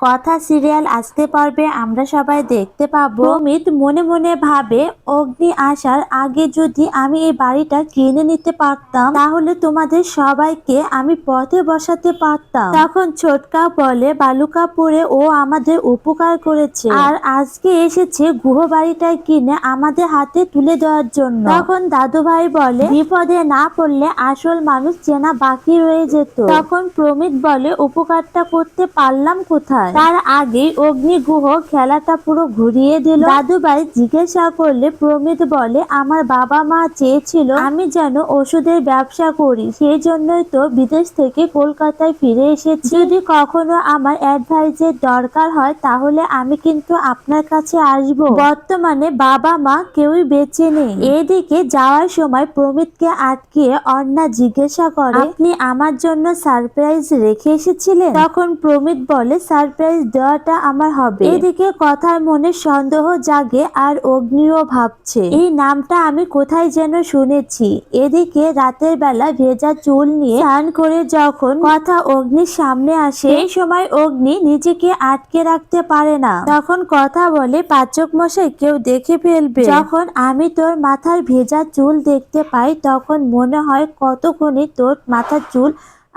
কথা সিরিয়াল আসতে পারবে, আমরা সবাই দেখতে পাবো। অমিত মনে মনে ভাবে, অগ্নি আসার আগে যদি আমি এই বাড়িটা কিনে নিতে পারতাম, তাহলে তোমাদের সবাইকে আমি পথে বসাতে পারতাম। তখন ছোটকা বলে বালুকাপুরে ও আমাদের উপকার করেছে। আর আজকে এসেছে গুহ বাড়িটা কিনে আমাদের হাতে তুলে দেওয়ার জন্য। তখন দাদু ভাই বলে, বিপদে না পড়লে আসল মানুষ চেনা বাকি রয়ে যেত। তখন প্রমিত বলে, উপকারটা করতে পারলাম কোথায়? তার আগেই অগ্নিগুহ খেলাটা পুরো ঘুরিয়ে দিল। দাদুভাই জিজ্ঞাসা করলে, প্রমিত বলে, আমার বাবা মা চেয়েছিল আমি যেন ওষুধের ব্যবসা করি সেই জন্যই তো বিদেশ থেকে কলকাতায় ফিরে এসেছি। যদি কখনো আমার অ্যাডভাইসের দরকার হয়, তাহলে আমি কিন্তু আপনার কাছে আসব। বর্তমানে বাবা মা কেউই বেঁচে নেই। এদিকে যাওয়ার সময় প্রমিতকে আটকিয়ে অন্না জিজ্ঞাসা করে, আপনি আমার জন্য সারপ্রাইজ রেখে এসেছিলেন? তখন প্রমিত বলে সারপ্রাইজ দেওয়াটা আমার হবে। এদিকে কথার মনে সন্দেহ জাগে আর অগ্নিও ভাবছে। এই নামটা আমি কোথায় যেন শুনেছি। এদিকে রাতের বেলা ভেজা চুল নিয়ে স্নান করে যখন কথা অগ্নির সামনে আসে, এই সময় অগ্নি নিজেকে আটকে রাখতে পারে না। তখন কথা বলে, পাচক মশাই, কেউ দেখে ফেলবে। যখন আমি তোর মাথার ভেজা চুল দেখতে পাই, তখন মনে হয় কতক্ষণে তোর মাথার চুল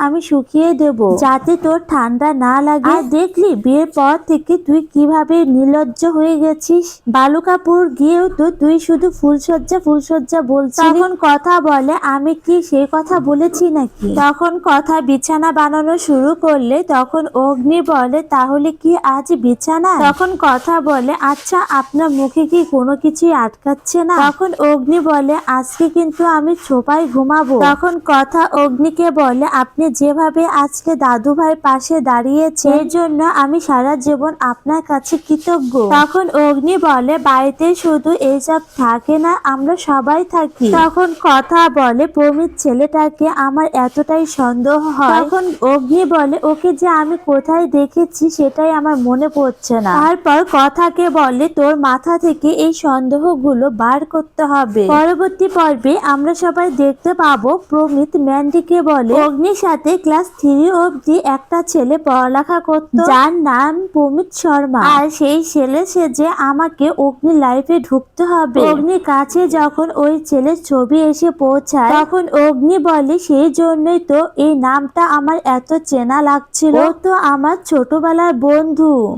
আমি শুকিয়ে দেব। যাতে তোর ঠান্ডা না লাগে। দেখলি, বিয়ের পর থেকে তুই কীভাবে নির্লজ্জ হয়ে গেছিস? বালুকাপুর গিয়েও তো তুই শুধু ফুলসজ্জা ফুলসজ্জা বলছিস তখন কথা বলে, আমি কি সেই কথা বলেছি নাকি? তখন কথা বিছানা বানানো শুরু করলে, তখন অগ্নি বলে, তাহলে কি আজ বিছানা তখন কথা বলে আচ্ছা আপনার মুখে কি কোনো কিছুই আটকাচ্ছে না? তখন অগ্নি বলে, আজকে কিন্তু আমি ছোপায় ঘুমাবো। তখন কথা অগ্নিকে বলে, আপনি যেভাবে আজকে দাদু ভাই পাশে দাঁড়িয়েছে, এর জন্য আমি সারা জীবন আপনার কাছে কৃতজ্ঞ। তখন অগ্নি বলে, বাড়িতে শুধু এইসব থাকে না, আমরা সবাই থাকি। তখন কথা বলে, প্রমিত ছেলেটাকে আমার এতটাই সন্দেহ হয়। তখন অগ্নি বলে, ওকে যে আমি কোথায় দেখেছি, সেটাই আমার মনে পড়ছে না। তারপর কথাকে বলে, তোর মাথা থেকে এই সন্দেহগুলো বার করতে হবে। পরবর্তী পর্বে আমরা সবাই দেখতে পাবো, প্রমিত ম্যান্ডিকে বলে, অগ্নির সাথে ক্লাস থ্রি অবধি একটা ছেলে পড়ালেখা করত। যার নাম প্রমিত শর্মা। আর সেই ছেলে সে যে আমাকে অগ্নি লাইফে ঢুকতে হবে। অগ্নির কাছে যখন ওই ছেলের ছবি এসে পৌঁছায়, তখন অগ্নি বলে, সেই জন্যই তো এই নামটা আমার এত চেনা লাগছিল। তো আমার ছোটবেলার বন্ধু।